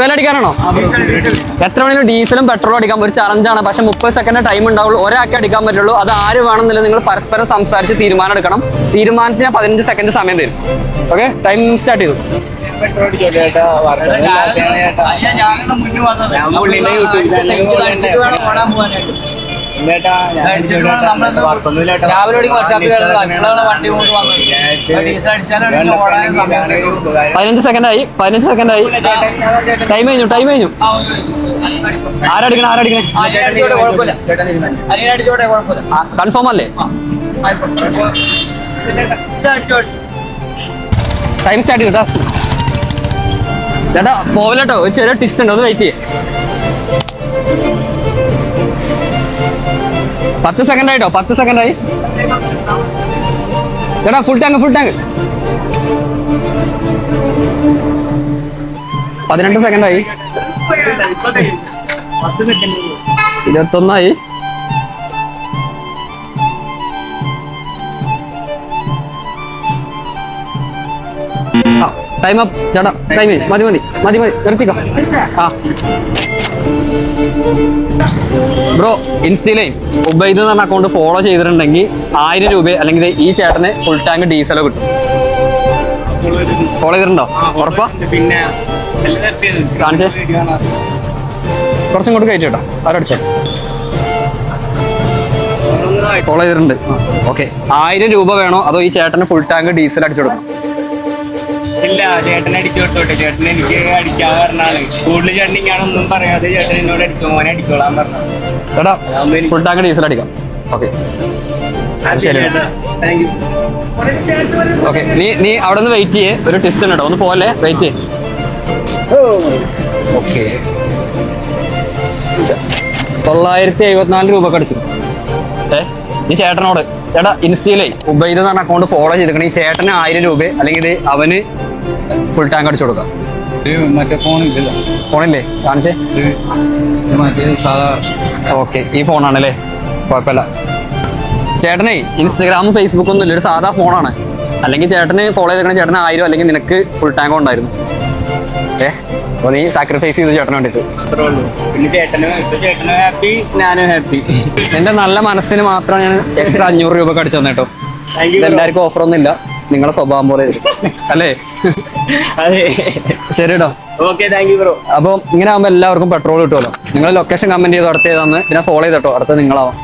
വില അടിക്കാനാണോ എത്ര മണി ഡീസലും പെട്രോളും അടിക്കാൻ ഒരു ചലഞ്ചാണ് പക്ഷെ മുപ്പത് സെക്കൻഡ് ടൈം ഉണ്ടാവുള്ളൂ. ഒരാൾക്ക് അടിക്കാൻ പറ്റുള്ളൂ. അത് ആര് വേണമെന്നില്ല നിങ്ങൾ പരസ്പരം സംസാരിച്ച് തീരുമാനം എടുക്കണം. തീരുമാനത്തിന് പതിനഞ്ച് സെക്കൻഡ് സമയം തരും. ഓക്കെ ടൈം സ്റ്റാർട്ട് ചെയ്തു. രാവിലെ പതിനഞ്ച് സെക്കൻഡ് ആയി. പതിനഞ്ച് സെക്കൻഡ് ആയി. ടൈം കഴിഞ്ഞു ടൈം കഴിഞ്ഞു. ആരടിക്കണേ ആരടിക്കണേ കൺഫേം അല്ലേ? ടൈം സ്റ്റാർട്ട് ചെയ്തു ചേട്ടാ പോവില്ലട്ടോ ചെറിയ ടിസ്റ്റ് ഉണ്ട് ഒന്ന് വെയിറ്റ് ചെയ്യേ. പത്ത് സെക്കൻഡ് ആയിട്ടോ? പത്ത് സെക്കൻഡ് ആയി. ചേട്ടാ ഫുൾ ടാങ്ക് ഫുൾ ടാങ്ക് പതിനെട്ട് സെക്കൻഡായി ഇരുപത്തൊന്നായി. ടൈം അപ്പ് ചേട്ടാ ടൈം മതി മതി മതി മതി നിർത്തിക്കോ ആ ബ്രോ ഇൻസ്റ്റയിലേ ഉബൈദ് എന്ന് പറഞ്ഞ അക്കൗണ്ട് ഫോളോ ചെയ്തിട്ടുണ്ടെങ്കിൽ ആയിരം രൂപ അല്ലെങ്കിൽ ഈ ചേട്ടന് ഫുൾ ടാങ്ക് ഡീസലോ കിട്ടും. ഫോളോ ചെയ്തിട്ടുണ്ടോ? ഉറപ്പാ? പിന്നെ കാണിച്ചേ. കുറച്ചും കൂടി കയറ്റി കേട്ടോ. ആരടിച്ചോ ഫോളോ ചെയ്തിട്ടുണ്ട്. ഓക്കെ ആയിരം രൂപ വേണോ? അതോ ഈ ചേട്ടന് ഫുൾ ടാങ്ക് ഡീസൽ അടിച്ചു കൊടുക്കണം? ഇല്ല ചേട്ടൻ അടിച്ചു കൊടുത്തോട്ടെ. ചേട്ടൻ എനിക്ക് അടിക്കാൻ പറഞ്ഞാണ് കൂടുതൽ ചേട്ടൻ ഒന്നും പറയാതെ ചേട്ടൻ എന്നോട് അടിച്ചു മോനെ അടിച്ചോളാൻ പറഞ്ഞു. ചേട്ടാ ഫുൾ ടാങ്ക് ഡീസൽ അടിക്കാം. ഓക്കെ ശരി. താങ്ക് യു ഓക്കെ നീ നീ അവിടെ നിന്ന് വെയിറ്റ് ചെയ്യേ. ഒരു ടെസ്റ്റ് ഉണ്ട് ഒന്ന് പോലെ വെയിറ്റ് ചെയ്യേ. ഓക്കെ തൊള്ളായിരത്തി എഴുപത്തിനാല് രൂപ അടിച്ചു. ഏ? ഈ ചേട്ടനോട്. ചേട്ടാ ഇൻസ്റ്റയിലേ ഉബൈദ് എന്ന് പറഞ്ഞ അക്കൗണ്ട് ഫോളോ ചെയ്തിരിക്കണം. ഈ ചേട്ടന് ആയിരം രൂപ അല്ലെങ്കിൽ ഇത് അവന് ഫുൾ ടാങ്ക് അടിച്ചു കൊടുക്കാം. മറ്റേ ഫോൺ ഇല്ലല്ലോ ഫോണില്ലേ കാണിച്ചേ. ഓക്കെ ഈ ഫോണാണല്ലേ കുഴപ്പമില്ല. ചേട്ടനെ ഇൻസ്റ്റാഗ്രാമും ഫേസ്ബുക്കും ഒന്നും ഇല്ല. ഒരു സാധാ ഫോണാണ് അല്ലെങ്കിൽ ചേട്ടന് ഫോളോ ചെയ്തിരിക്കണ ചേട്ടന് ആയിരം അല്ലെങ്കിൽ നിനക്ക് ഫുൾ ടാങ്ക് ഉണ്ടായിരുന്നു. ഏ അപ്പോൾ നീ സാക്രിഫൈസ് ചെയ്തു ചേട്ടന് വേണ്ടിട്ട് ഉള്ളൂ പിന്നെ ചേട്ടന് ഇപ്പൊ ചേട്ടന് ഹാപ്പി ഞാനും ഹാപ്പി എന്റെ നല്ല മനസ്സിന് മാത്രം ഞാൻ എക്സ്ട്രാ അഞ്ഞൂറ് രൂപ അടിച്ചു തന്നേട്ടോ. താങ്ക് എല്ലാവർക്കും ഓഫർ ഒന്നും ഇല്ല നിങ്ങളുടെ സ്വഭാവം പോലെ അല്ലേ? അതെ. ശരി അപ്പൊ ഓക്കെ താങ്ക് യു ബ്രോ അപ്പോൾ ഇങ്ങനെ ആകുമ്പോൾ എല്ലാവർക്കും പെട്രോൾ കിട്ടുമല്ലോ. നിങ്ങൾ ലൊക്കേഷൻ കമന്റ് ചെയ്ത് അടുത്ത് ചെയ്താന്ന് പിന്നെ ഫോളോ ചെയ്തോ അടുത്ത് നിങ്ങളാവാം.